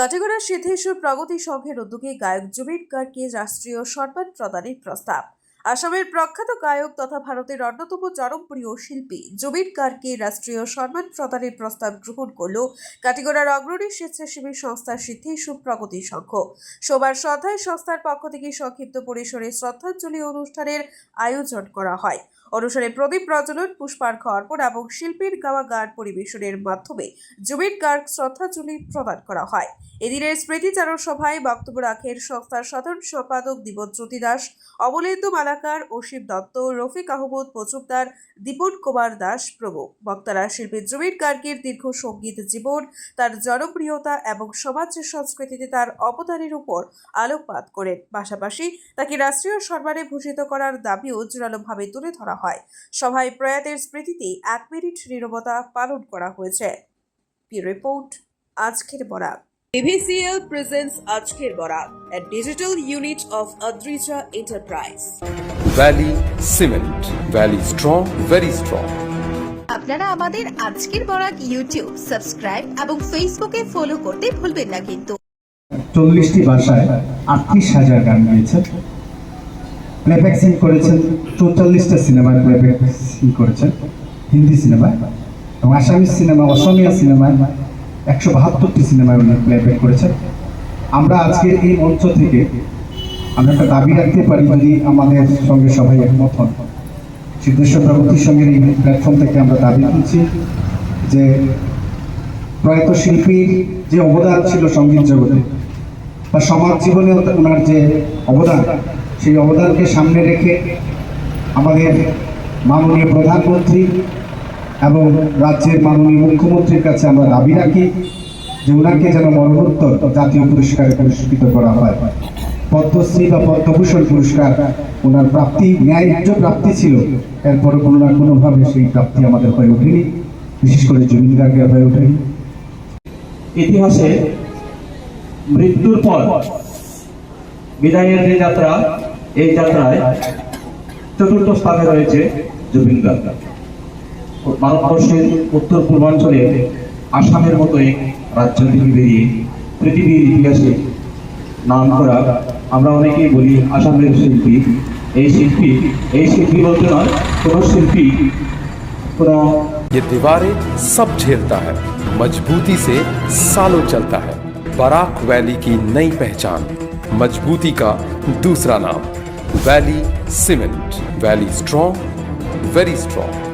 কাটিগড়া সিদ্ধেশ্বর প্রগতি সংঘের উদ্যোগে গায়ক জুবিন গার্গকে রাষ্ট্রীয় সম্মান প্রদানের প্রস্তাব। আসামের প্রখ্যাত গায়ক তথা ভারতের অন্যতম জনপ্রিয় শিল্পী জুবিন গার্গকে রাষ্ট্রীয় সম্মান প্রদানের প্রস্তাব গ্রহণ করল কাটিগড়ার অগ্রণী স্বেচ্ছাসেবী সংস্থা সিদ্ধেশ্বর প্রগতি সংঘ। সোমবার সন্ধ্যায় সংস্থার পক্ষ থেকে সংক্ষিপ্ত পরিসরে শ্রদ্ধাঞ্জলি অনুষ্ঠানের আয়োজন করা হয়। অনুষ্ঠানে প্রদীপ প্রজ্বলন পুষ্পার্ঘ অর্পণ এবং শিল্পীর গাওয়া গান পরিবেশনের মাধ্যমে জুবিন গার্গ শ্রদ্ধাঞ্জলি প্রদান করা হয়। এদিনের স্মৃতিচারণ সভায় বক্তব্য রাখেন সংস্থার সাধারণ সম্পাদক দিবজ্যোতি দাস অমলেন্দু মালাকার অসীম দত্ত, রফিক আহমদ মজুমদার, দীপন কুমার দাস প্রমুখ। বক্তারা শিল্পী জুবিন গার্গের দীর্ঘ সংগীত জীবন, তার জনপ্রিয়তা এবং সমাজ সংস্কৃতিতে তার অবদানের উপর আলোকপাত করেন। পাশাপাশি তাকে রাষ্ট্রীয় সম্মানে ভূষিত করার দাবিও জোরালোভাবে তুলে ধরা হয়। সভায় প্রয়াতের স্মৃতিতে এক মিনিট নীরবতা পালন করা হয়েছে। রিপোর্ট, আজকের বরাক AVCL presents আজকের Barak a digital unit of Adrija Enterprise. Valley Cement. Valley strong, very strong. আপনারা আমাদের আজকের বরাক ইউটিউব সাবস্ক্রাইব এবং ফেসবুকে ফলো করতে ভুলবেন না কিন্তু চল্লিশটি ভাষায় আটত্রিশ হাজার গান গিয়েছেন প্লেব্যাক সিং করেছেন চৌচল্লিশটা সিনেমায় প্লেব্যাক সিং করেছেন হিন্দি সিনেমায় এবং আসামিজ সিনেমা অসমীয়া সিনেমায় একশো বাহাত্তরটি সিনেমায় উনি প্লেব্যাক করেছেন। আমরা আজকের এই মঞ্চ থেকে আমরা একটা দাবি রাখতে পারি যদি আমাদের সঙ্গে সবাই একমত হন। সিদ্ধেশ্বর প্রগতির সঙ্গে এই প্ল্যাটফর্ম থেকে আমরা দাবি করছি যে প্রয়াত শিল্পীর যে অবদান ছিল সংগীত জগতে, বা সমাজ জীবনে ওনার যে অবদান, সেই অবদানকে সামনে রেখে আমাদের মাননীয় প্রধানমন্ত্রী এবং রাজ্যের মাননীয় মুখ্যমন্ত্রীর কাছে আমরা দাবি রাখি যে ওনাকে যেন মরণোত্তর জাতীয় পুরস্কারে পুরস্কৃত করা হয়। পদ্মশ্রী বা পদ্মভূষণ পুরস্কার ওনার প্রাপ্তি ন্যায্য প্রাপ্তি ছিল। এরপরে কোনো না কোনোভাবে সেই প্রাপ্তি আমাদের হয়ে ওঠেনি। বিশেষ করে গার্গের হয়ে ওঠেনি। ইতিহাসে মৃত্যুর পর বিদায়ের যে যাত্রা, এই যাত্রায় চতুর্থ স্থানে রয়েছে জুবিন ভারতবর্ষের উত্তর পূর্বাঞ্চলে আসামের মতো এক রাজ্য থেকে বেরিয়ে পৃথিবীর ইতিহাসে নাম করা আমরা অনেকেই বলি আসামের শিল্পী এই শিল্পী এই শিল্পী বলতে নয় কোনো শিল্পী কোনো ये दीवारें सब झेलता है मजबूती से सालों चलता है बराक वैली की नई पहचान मजबूती का दूसरा नाम Valley cement Valley strong very strong